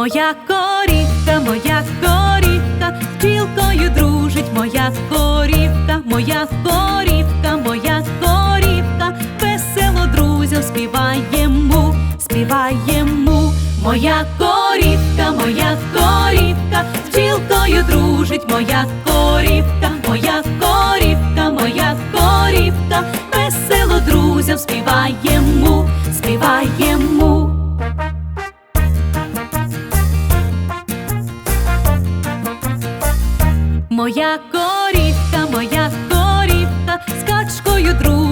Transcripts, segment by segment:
Моя корівка, моя корівка, з бджілкою дружить моя корівка, моя корівка, моя корівка, весело друзям співаємо, співаємо. Моя корівка, моя корівка, з бджілкою дружить моя корівка, моя корівка, моя корівка, весело друзям співаємо, співаємо.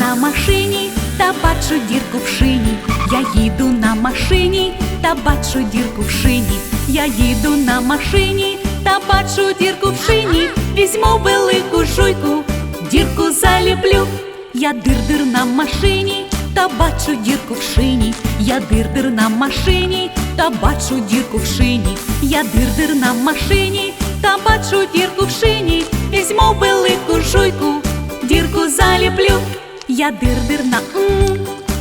На машині та бачу дірку в шині. Я їду на машині та бачу дірку в шині. Я їду на машині та бачу дірку в шині. Візьму велику жуйку, дірку заліплю. Я дир-дир на машині та бачу дірку в шині. Я дир-дир на машині та бачу дірку в шині. Я дир-дир на машині та бачу дірку в шині. Візьму велику жуйку дірку заліплю, я дир-дир на м,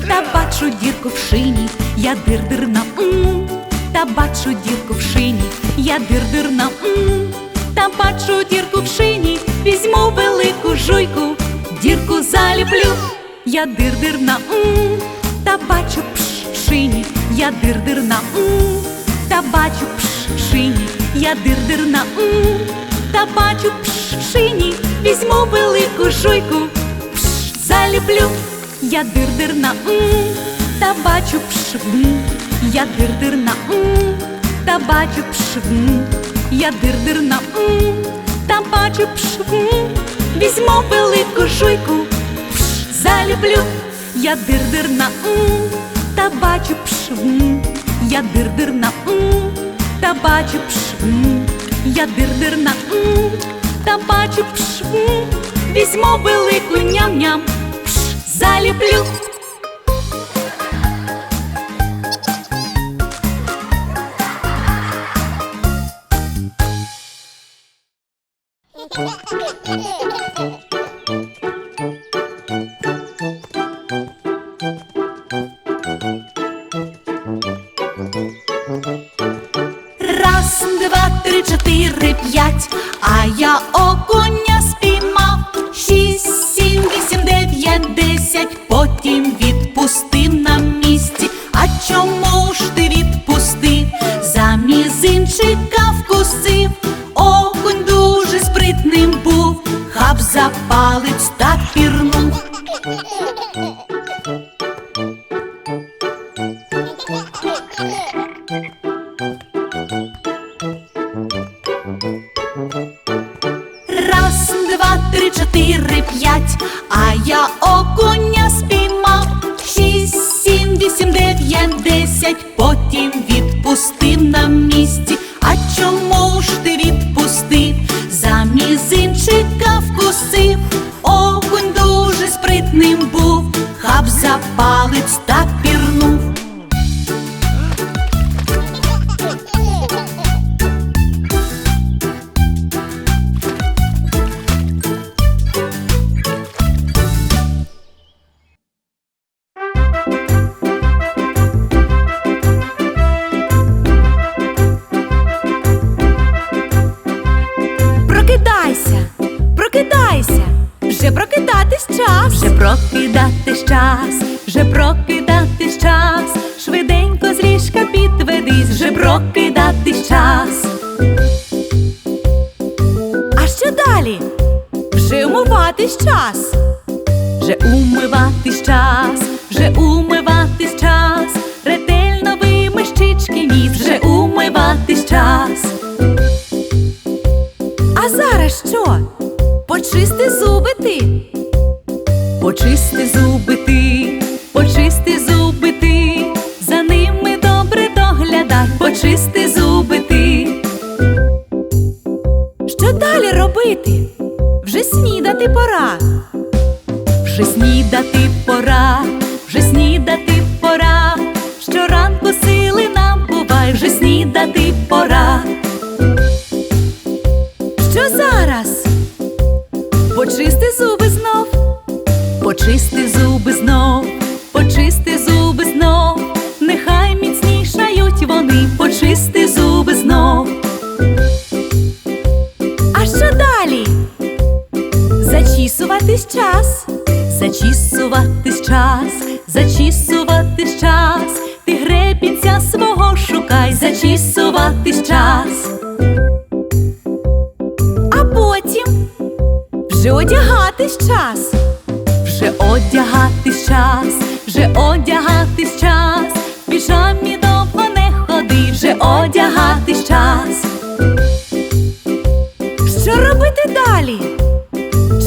та бачу дірку в шині, я дир-дир на м, та бачу дірку в шині, я дир-дир на м, та бачу дірку в шині, візьму велику жуйку, дірку заліплю, я дир-дир на м, та бачу пш в шині, я дир-дир на м, та бачу пш в шині, я дир-дир на м, та бачу пш в шині, візьму велику жуйку, заліплю, я дир-дир на м, та бачу пш я дир-дир на м, та бачу пш я дир-дир на м, та бачу пш візьму велику жуйку, пш заліплю, я дир-дир на м, та бачу пш я дир-дир на м, та бачу пш я дир-дир на м, та бачу пш в м, візьму велику ням-ням, заліплю. Палець та пірнув. Почисти зуби знов, почисти зуби знов, нехай міцнішають вони, почисти зуби знов. А що далі? Зачісуватись час, зачісуватись час, зачісуватись час, ти гребінця свого шукай, зачісуватись час. А потім вже одягатись час. Одягатись час. Що робити далі?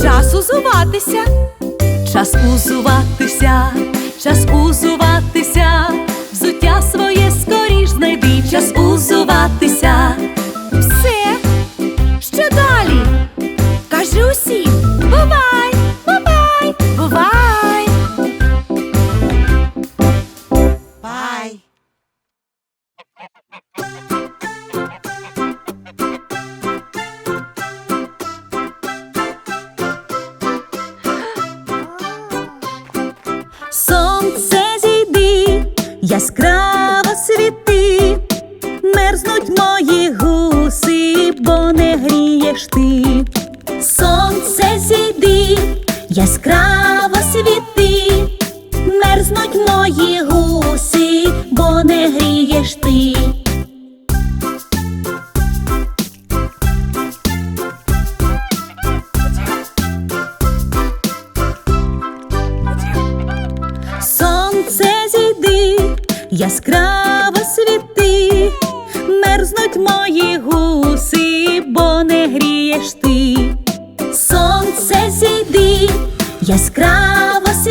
Час узуватися, час узуватися, час узуватися, взуття своє скоріш знайди, час узуватися. Все, що далі? Кажи усім, мої гуси, бо не грієш ти. Сонце зійди, яскраво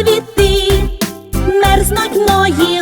світи, мерзнуть мої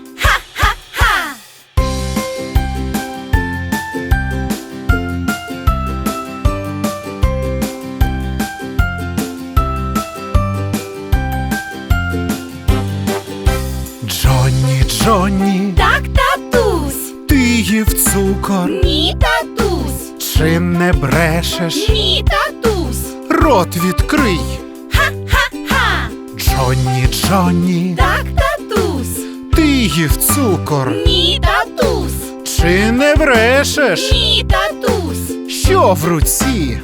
Чи не брешеш? ні, татусь, Рот відкрий. Ха ха. Джонні, Джонні, Так, татусь, ти їв цукор, ні, татусь, Чи не брешеш? Ні, татусь. Що в руці?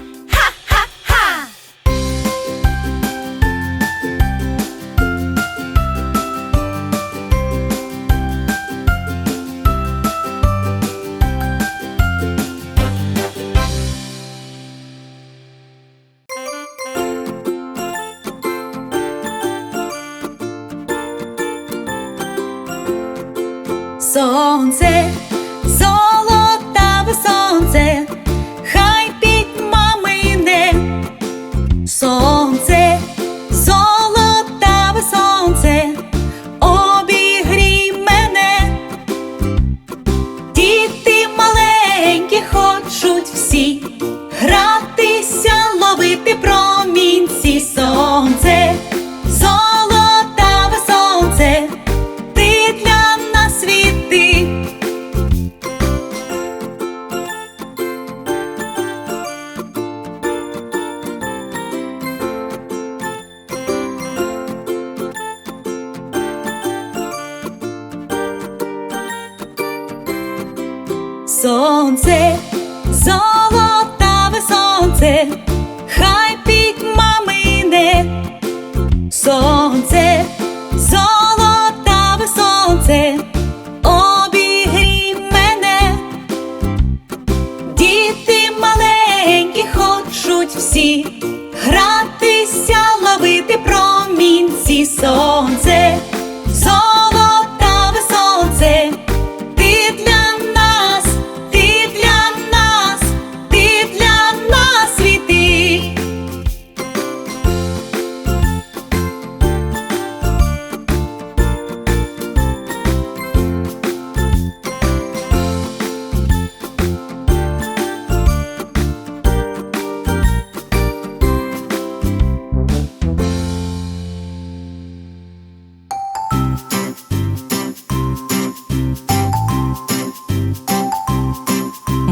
see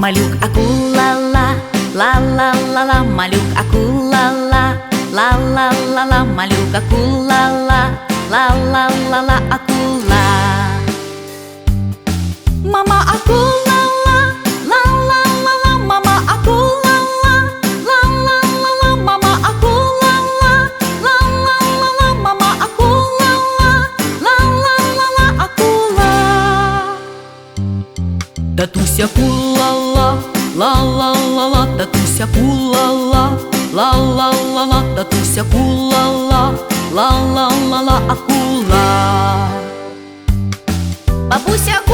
Малюк акула ла, ла ла ла ла, малюк акула ла, ла ла ла ла, малюк акула ла, ла ла ла ла, акула. Мама акула ла, ла ла ла ла, мама акула ла, ла ла ла ла, мама акула ла, ла ла ла ла, мама акула ла, ла ла ла ла, акула. Татуся кулала, ла ла ла ла, татуся кулала, ла ла ла ла, татуся кулала, ла ла ла ла, акула. Бабуся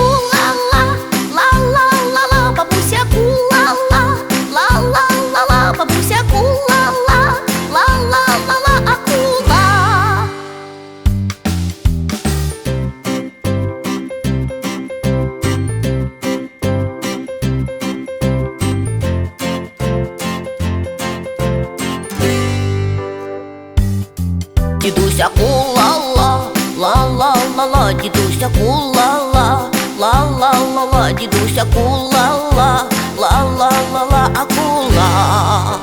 ла-ла-ла-ла, дідуся кулала, ла-ла-ла-ла, акула.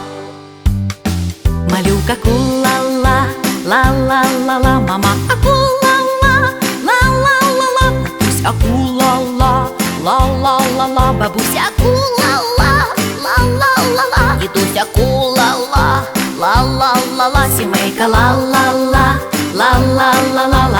Малюка кулала, ла-ла-ла-ла, мама акулала, ла-ла-ла-ла, татусь акулала, ла-ла-ла-ла, бабуся акулала, ла-ла-ла-ла, дідуся кулала, ла-ла-ла-ла, сімейка ла-ла-ла, ла-ла-ла-ла-ла,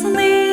sleep.